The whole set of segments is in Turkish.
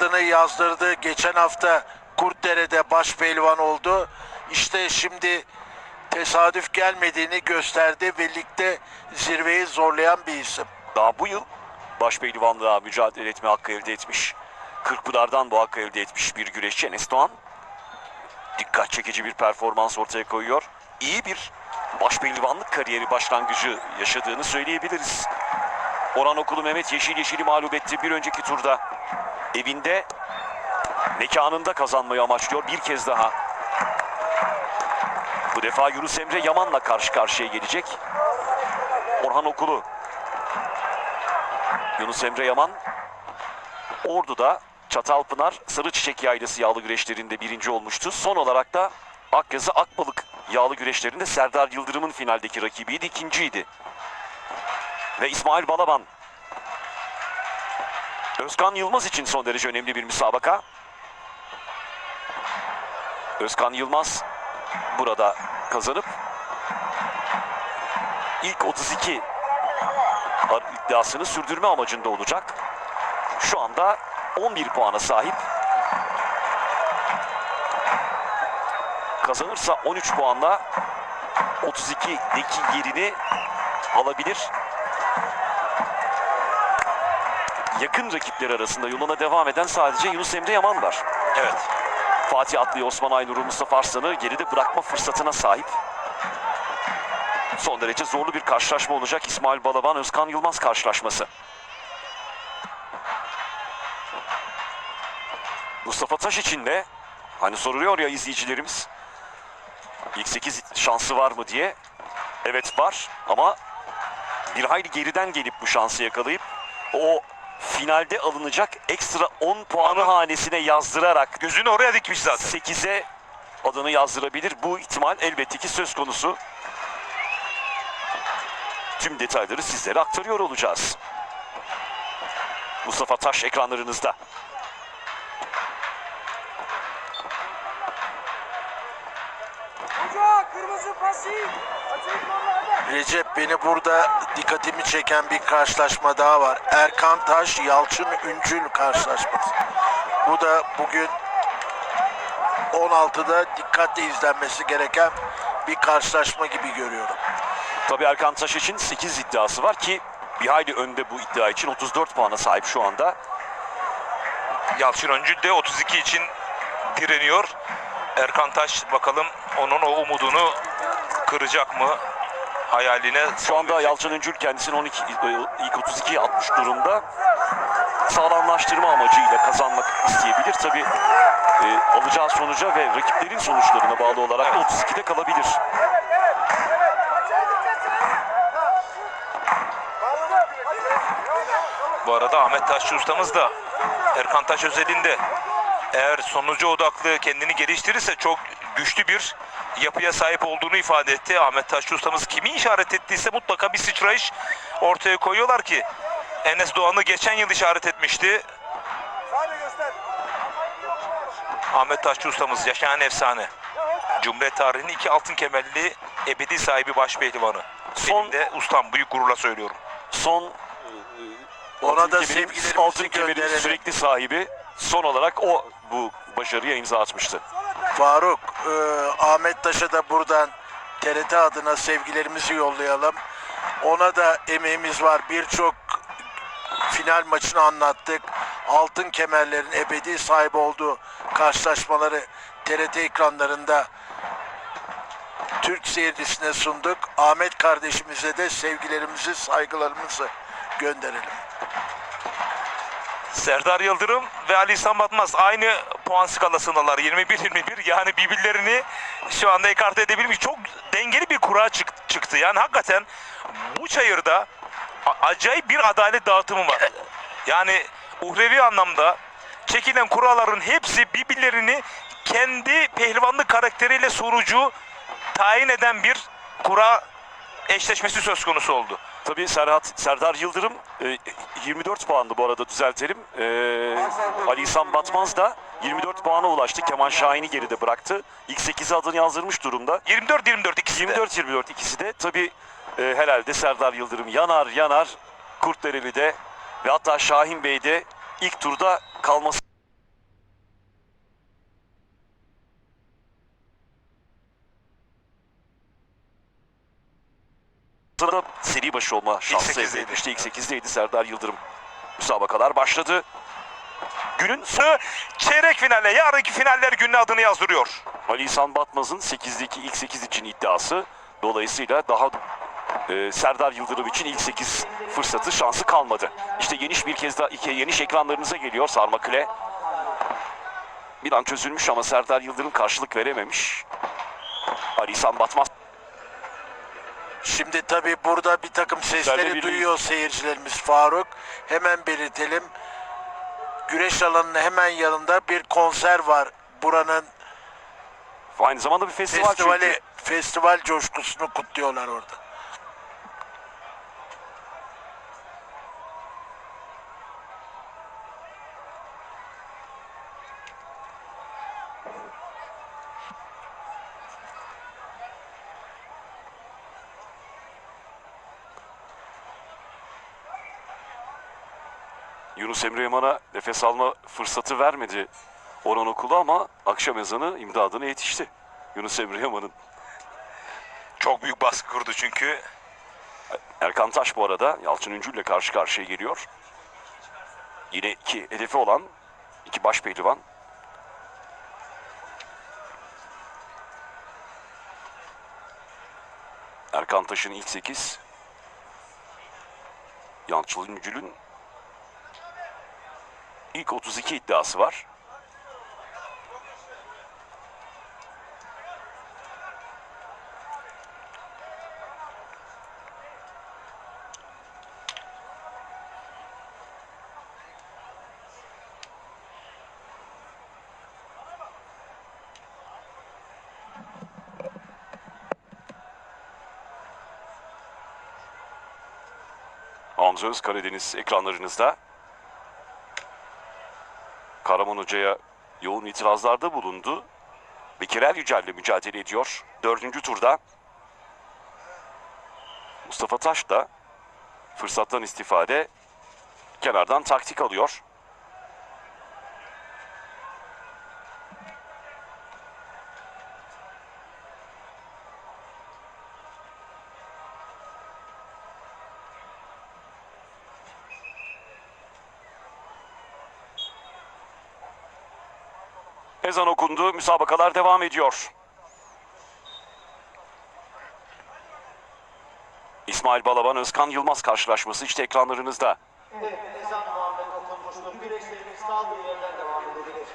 adını yazdırdı. Geçen hafta Kurtdere'de baş pehlivan oldu. İşte şimdi tesadüf gelmediğini gösterdi ve zirveyi zorlayan bir isim. Daha bu yıl başpehlivanlığa mücadele etme hakkı elde etmiş. Kırkpınar'dan bu hakkı elde etmiş bir güreşçi Enes Doğan. Dikkat çekici bir performans ortaya koyuyor. İyi bir başpehlivanlık kariyeri başlangıcı yaşadığını söyleyebiliriz. Orhan Okulu Mehmet Yeşil Yeşil'i mağlup etti bir önceki turda. Evinde mekanında kazanmayı amaçlıyor bir kez daha. Bu defa Yunus Emre Yaman'la karşı karşıya gelecek. Orhan Okulu Yunus Emre Yaman Ordu'da Çatalpınar Sarı Çiçek Yaylası yağlı güreşlerinde birinci olmuştu. Son olarak da Akyazı Akbalık yağlı güreşlerinde Serdar Yıldırım'ın finaldeki rakibiydi, ikinciydi. Ve İsmail Balaban Özkan Yılmaz için son derece önemli bir müsabaka. Özkan Yılmaz burada kazanıp ilk 32 iddiasını sürdürme amacında olacak. Şu anda 11 puana sahip. Kazanırsa 13 puanla 32'deki yerini alabilir. Yakın rakipler arasında yoluna devam eden sadece Yunus Emre Yaman var. Evet. Fatih Atlı, Osman Aynur'u, Mustafa Arslan'ı geride bırakma fırsatına sahip. Son derece zorlu bir karşılaşma olacak İsmail Balaban Özkan Yılmaz karşılaşması. Mustafa Taş için de hani soruluyor ya izleyicilerimiz ilk 8 şansı var mı diye. Evet var ama bir hayli geriden gelip bu şansı yakalayıp o finalde alınacak ekstra 10 puanı hanesine yazdırarak Gözünü oraya dikmiş zaten. 8'e adını yazdırabilir. Bu ihtimal elbette ki söz konusu. Tüm detayları sizlere aktarıyor olacağız. Mustafa Taş ekranlarınızda. Recep beni burada dikkatimi çeken bir karşılaşma daha var. Erkan Taş Yalçın Üncül karşılaşması. Bu da bugün 16'da dikkatle izlenmesi gereken bir karşılaşma gibi görüyorum. Tabii Erkan Taş için 8 iddiası var ki bir hayli önde bu iddia için 34 puana sahip şu anda. Yalçın Öncül de 32 için direniyor. Erkan Taş bakalım onun o umudunu kıracak mı? Hayaline Şu anda Yalçın Öncül kendisini 12 ilk 32'ye atmış durumda. Sağlamlaştırma amacıyla kazanmak isteyebilir. Tabii e, alacağı sonuca ve rakiplerin sonuçlarına bağlı olarak da 32'de kalabilir. Bu arada Ahmet Taşçı ustamız da Erkan Taş özelinde eğer sonuca odaklı kendini geliştirirse çok güçlü bir yapıya sahip olduğunu ifade etti. Ahmet Taşçı ustamız kimi işaret ettiyse mutlaka bir sıçrayış ortaya koyuyorlar ki Enes Doğan'ı geçen yıl işaret etmişti. Ahmet Taşçı ustamız yaşayan efsane. Cumhuriyet tarihinin iki altın kemerli ebedi sahibi baş pehlivanı. Son- Benim de ustam büyük gururla söylüyorum. Son Ona da sevgilerimizi altın kemerin sürekli sahibi son olarak o bu başarıya imza atmıştı. Faruk, e, Ahmet Taş'a da buradan TRT adına sevgilerimizi yollayalım. Ona da emeğimiz var. Birçok final maçını anlattık. Altın kemerlerin ebedi sahibi olduğu karşılaşmaları TRT ekranlarında Türk seyircisine sunduk. Ahmet kardeşimize de sevgilerimizi, saygılarımızı gönderelim. Serdar Yıldırım ve Ali İhsan Batmaz aynı puan skalasındalar. 21-21 yani birbirlerini şu anda ekarte edebilmiş. Çok dengeli bir kura çık- çıktı. Yani hakikaten bu çayırda acayip bir adalet dağıtımı var. Yani uhrevi anlamda çekilen kuralların hepsi birbirlerini kendi pehlivanlık karakteriyle sonucu tayin eden bir kura eşleşmesi söz konusu oldu. Tabii Serhat, Serdar Yıldırım e, 24 puandı bu arada düzeltelim. E, Ali İhsan Batmaz da 24 puana ulaştı. Kemal Şahin'i geride bıraktı. İlk 8'e adını yazdırmış durumda. 24-24 ikisi de. 24-24 ikisi de. Tabii e, helalde Serdar Yıldırım yanar yanar Kurtdereli'de ve hatta Şahin Bey'de ilk turda kalması sırada başı olma şansı elde etmişti. İlk 8'deydi Serdar Yıldırım. Müsabakalar başladı. Günün sonu Çeyrek finale, yarınki finaller gününe adını yazdırıyor. Ali İhsan Batmaz'ın 8'deki ilk 8 için iddiası. Dolayısıyla daha e, Serdar Yıldırım için ilk 8 fırsatı şansı kalmadı. İşte geniş bir kez daha iki geniş ekranlarınıza geliyor Sarmakule. Bir an çözülmüş ama Serdar Yıldırım karşılık verememiş. Ali İhsan Batmaz Şimdi tabii burada bir takım sesleri duyuyor seyircilerimiz Faruk. Hemen belirtelim. Güreş alanının hemen yanında bir konser var. Buranın aynı zamanda bir festival festivali, çünkü. festival coşkusunu kutluyorlar orada. Yunus Emre Yaman'a nefes alma fırsatı vermedi Orhan Okulu ama akşam ezanı imdadına yetişti. Yunus Emre Yaman'ın. Çok büyük baskı kurdu çünkü. Erkan Taş bu arada Yalçın Üncü ile karşı karşıya geliyor. Yine iki hedefi olan iki baş pehlivan. Erkan Taş'ın ilk 8. Yalçın Üncü'nün ilk 32 iddiası var. Hamza Öz Karadeniz ekranlarınızda. Karaman Hoca'ya yoğun itirazlarda bulundu. Bekir Er Yücel'le mücadele ediyor. Dördüncü turda. Mustafa Taş da fırsattan istifade kenardan taktik alıyor. Ezan okundu. Müsabakalar devam ediyor. İsmail Balaban, Özkan Yılmaz karşılaşması işte ekranlarınızda. Evet, ezan Muhammed okunmuştur. Güreşlerimiz kaldığı yerden devam edebilir.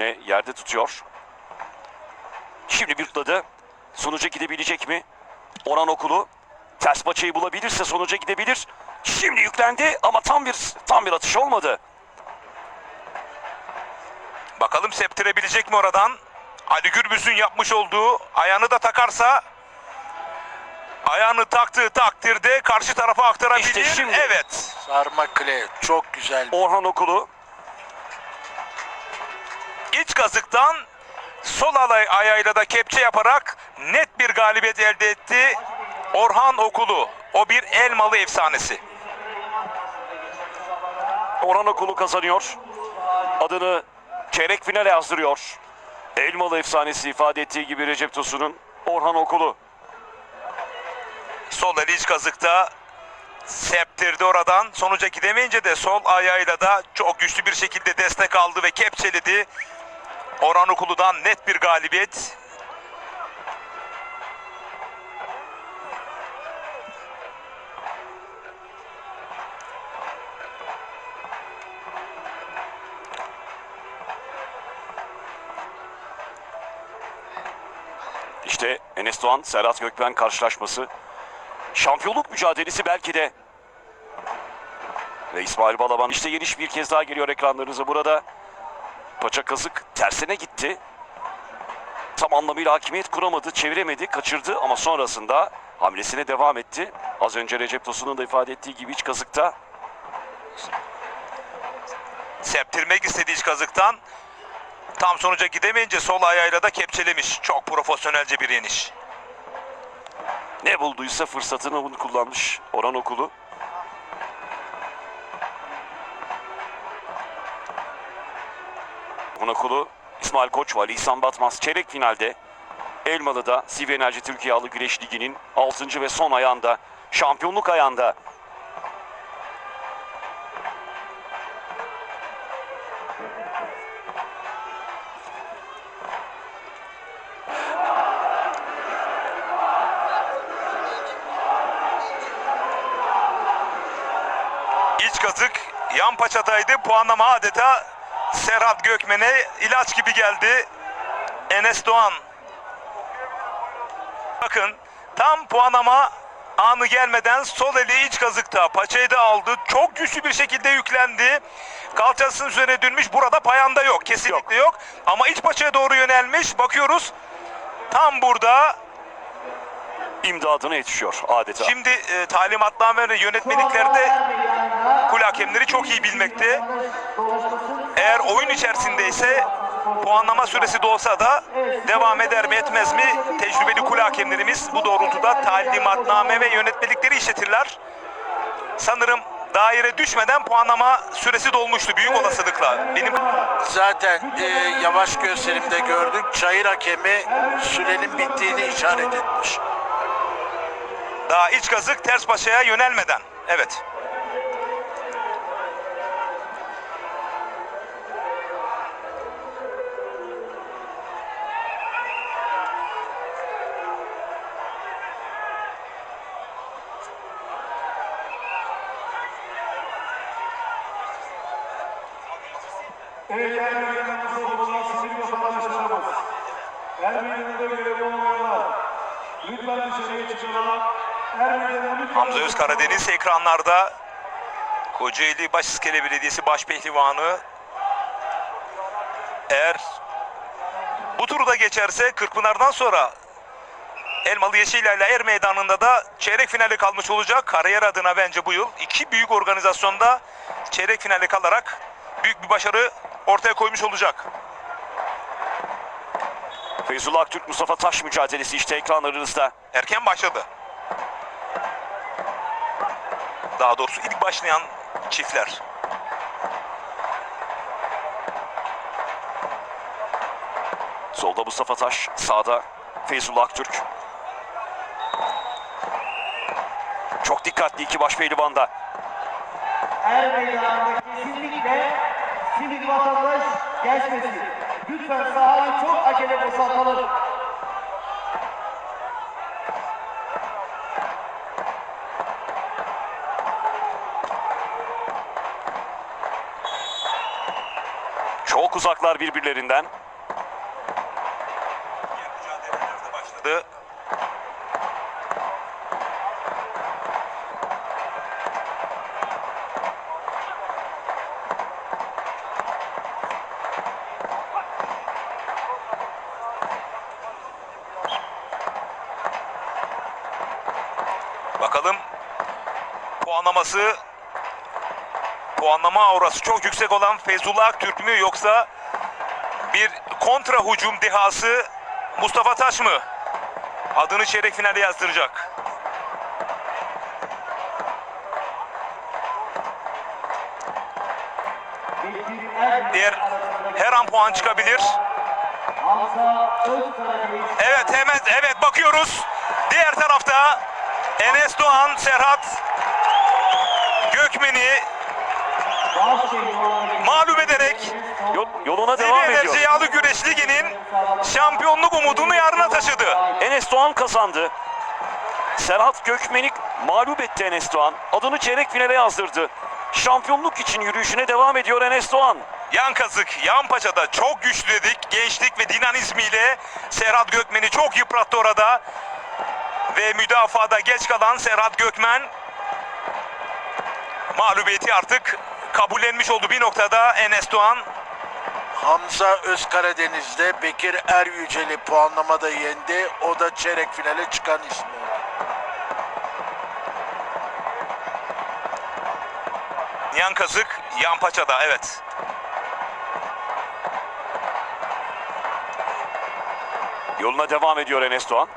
Yine yerde tutuyor. Şimdi bir tutladı. Sonuca gidebilecek mi? Orhan Okulu ters paçayı bulabilirse sonuca gidebilir. Şimdi yüklendi ama tam bir tam bir atış olmadı. Bakalım septirebilecek mi oradan? Ali Gürbüz'ün yapmış olduğu ayağını da takarsa ayağını taktığı takdirde karşı tarafa aktarabilir. İşte şimdi. Evet. Sarma kle çok güzel. Orhan Okulu İç kazıktan sol alay ayağıyla da kepçe yaparak net bir galibiyet elde etti. Orhan Okulu. O bir Elmalı efsanesi. Orhan Okulu kazanıyor. Adını çeyrek finale yazdırıyor. Elmalı efsanesi ifade ettiği gibi Recep Tosun'un Orhan Okulu. Sol eli iç kazıkta septirdi oradan. Sonuca gidemeyince de sol ayağıyla da çok güçlü bir şekilde destek aldı ve kepçeledi. Orhan Okulu'dan net bir galibiyet. İşte Enes Doğan, Serhat Gökmen karşılaşması. Şampiyonluk mücadelesi belki de. Ve İsmail Balaban işte geniş bir kez daha geliyor ekranlarınıza burada. Paça kazık tersine gitti. Tam anlamıyla hakimiyet kuramadı, çeviremedi, kaçırdı ama sonrasında hamlesine devam etti. Az önce Recep Tosun'un da ifade ettiği gibi iç kazıkta Septirmek istediği iç kazıktan Tam sonuca gidemeyince sol ayağıyla da kepçelemiş. Çok profesyonelce bir yeniş. Ne bulduysa fırsatını bunu kullanmış Orhan Okulu. Orhan Okulu, İsmail Koç ve Ali İhsan Batmaz çeyrek finalde Elmalı'da CV Enerji Türkiye Halı Güreş Ligi'nin 6. ve son ayağında, şampiyonluk ayağında İç kazık yan paçadaydı. Puanlama adeta Serhat Gökmen'e ilaç gibi geldi. Enes Doğan. Bakın tam puanlama anı gelmeden sol eli iç kazıkta paçayı da aldı. Çok güçlü bir şekilde yüklendi. Kalçasının üzerine dönmüş. Burada payanda yok. Kesinlikle yok. Ama iç paçaya doğru yönelmiş. Bakıyoruz. Tam burada imdadına yetişiyor adeta. Şimdi e, talimatname ve yönetmeliklerde kul hakemleri çok iyi bilmekte. Eğer oyun içerisindeyse puanlama süresi de olsa da devam eder mi etmez mi tecrübeli kul hakemlerimiz bu doğrultuda talimatname ve yönetmelikleri işletirler. Sanırım daire düşmeden puanlama süresi dolmuştu büyük olasılıkla. Benim Zaten e, yavaş gösterimde gördük. Çayır hakemi sürenin bittiğini işaret etmiş. Daha iç kazık ters paşaya yönelmeden. Evet. Eğer meydanımızda bulunan sivil vatandaşlarımız, er meydanında görevi olmayanlar, lütfen dışarıya çıkıyorlar. Hamza Öz Karadeniz ekranlarda. Kocaeli Başiskele Belediyesi Başpehlivanı eğer bu turu da geçerse Kırkpınar'dan sonra Elmalı Yeşilay ile Er Meydanı'nda da çeyrek finali kalmış olacak. Kariyer adına bence bu yıl iki büyük organizasyonda çeyrek finali kalarak büyük bir başarı ortaya koymuş olacak. Feyzullah Aktürk Mustafa Taş mücadelesi işte ekranlarınızda. erken başladı. Daha doğrusu ilk başlayan çiftler. Solda Mustafa Taş, sağda Feyzullah Aktürk. Çok dikkatli iki baş pehlivanda. Er meydanında kesinlikle sivil vatandaş geçmesin. Lütfen sahayı çok acele boşaltalım. Çok uzaklar birbirlerinden. Başladı. Bakalım puanlaması puanlama aurası çok yüksek olan Feyzullah Aktürk mü yoksa bir kontra hücum dehası Mustafa Taş mı? Adını çeyrek finale yazdıracak. Diğer her an puan çıkabilir. Evet hemen evet bakıyoruz. Diğer tarafta Enes Doğan, Serhat Gökmen'i mağlup ederek Yol- yoluna devam ediyor. Enerji Yağlı Güreş Ligi'nin şampiyonluk umudunu yarına taşıdı. Enes Doğan kazandı. Serhat Gökmen'i mağlup etti Enes Doğan. Adını çeyrek finale yazdırdı. Şampiyonluk için yürüyüşüne devam ediyor Enes Doğan. Yan kazık, yan paçada çok güçlü dedik. Gençlik ve dinamizmiyle Serhat Gökmen'i çok yıprattı orada. Ve müdafada geç kalan Serhat Gökmen mağlubiyeti artık kabullenmiş oldu bir noktada Enes Doğan. Hamza Özkaradeniz'de Bekir Eryücel'i puanlamada yendi. O da çeyrek finale çıkan ismi oldu. Yan kazık, yan paçada evet. Yoluna devam ediyor Enes Doğan.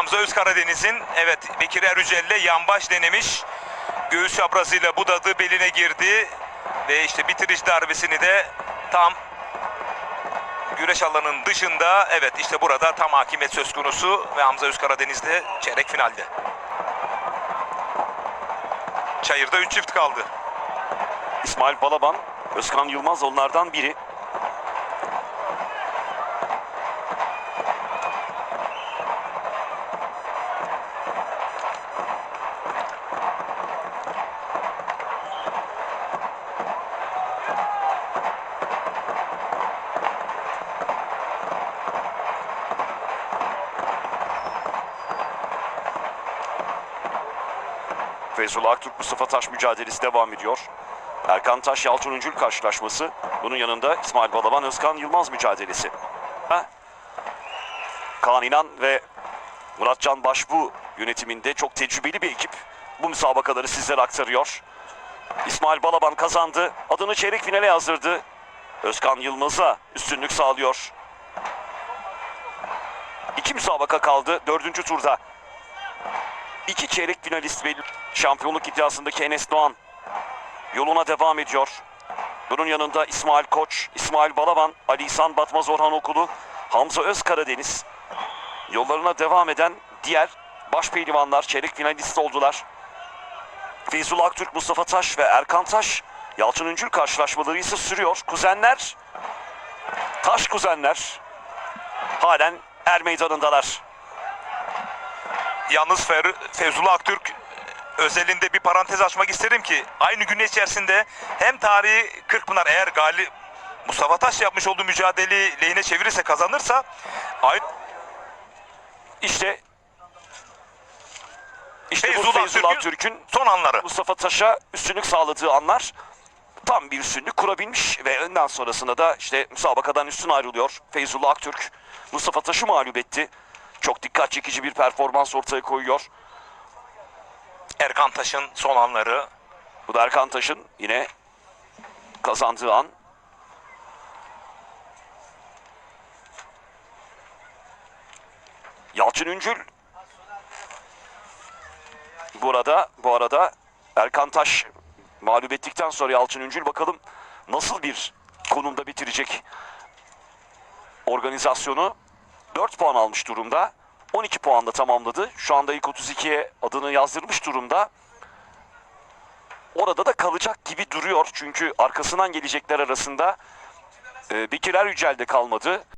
Hamza Özkaradeniz'in evet Bekir Erücel'le yan baş denemiş. Göğüs çaprazıyla budadı, beline girdi. Ve işte bitiriş darbesini de tam güreş alanının dışında evet işte burada tam hakimiyet söz konusu ve Hamza Özkaradeniz de çeyrek finalde. Çayırda 3 çift kaldı. İsmail Balaban, Özkan Yılmaz onlardan biri. Feyzullah Aktürk Mustafa Taş mücadelesi devam ediyor. Erkan Taş Yalçın Uncul karşılaşması. Bunun yanında İsmail Balaban Özkan Yılmaz mücadelesi. Ha? Kaan İnan ve Muratcan Başbu yönetiminde çok tecrübeli bir ekip bu müsabakaları sizlere aktarıyor. İsmail Balaban kazandı. Adını çeyrek finale yazdırdı. Özkan Yılmaz'a üstünlük sağlıyor. İki müsabaka kaldı dördüncü turda. İki çeyrek finalist belli. Şampiyonluk iddiasındaki Enes Doğan yoluna devam ediyor. Bunun yanında İsmail Koç, İsmail Balaban, Ali İhsan Batmaz Orhan Okulu, Hamza Özkaradeniz. Yollarına devam eden diğer baş pehlivanlar çeyrek finalist oldular. Feyzullah Aktürk, Mustafa Taş ve Erkan Taş Yalçın Üncül karşılaşmaları ise sürüyor. Kuzenler, Taş kuzenler halen er meydanındalar. Yalnız Fer Fevzullah Aktürk özelinde bir parantez açmak isterim ki aynı gün içerisinde hem tarihi Kırkpınar eğer galip Mustafa Taş yapmış olduğu mücadeleyi lehine çevirirse kazanırsa aynı İşte işte bu Feyzullah Feyzullah Türk'ün- Türk'ün son anları. Mustafa Taş'a üstünlük sağladığı anlar tam bir üstünlük kurabilmiş ve önden sonrasında da işte müsabakadan üstün ayrılıyor. Feyzullah Aktürk Mustafa Taş'ı mağlup etti. Çok dikkat çekici bir performans ortaya koyuyor. Erkan Taş'ın son anları. Bu da Erkan Taş'ın yine kazandığı an. Yalçın Üncül burada bu arada Erkan Taş mağlup ettikten sonra Yalçın Üncül bakalım nasıl bir konumda bitirecek organizasyonu 4 puan almış durumda. 12 puanla tamamladı. Şu anda ilk 32'ye adını yazdırmış durumda orada da kalacak gibi duruyor. Çünkü arkasından gelecekler arasında e, Bekir Yücel de kalmadı.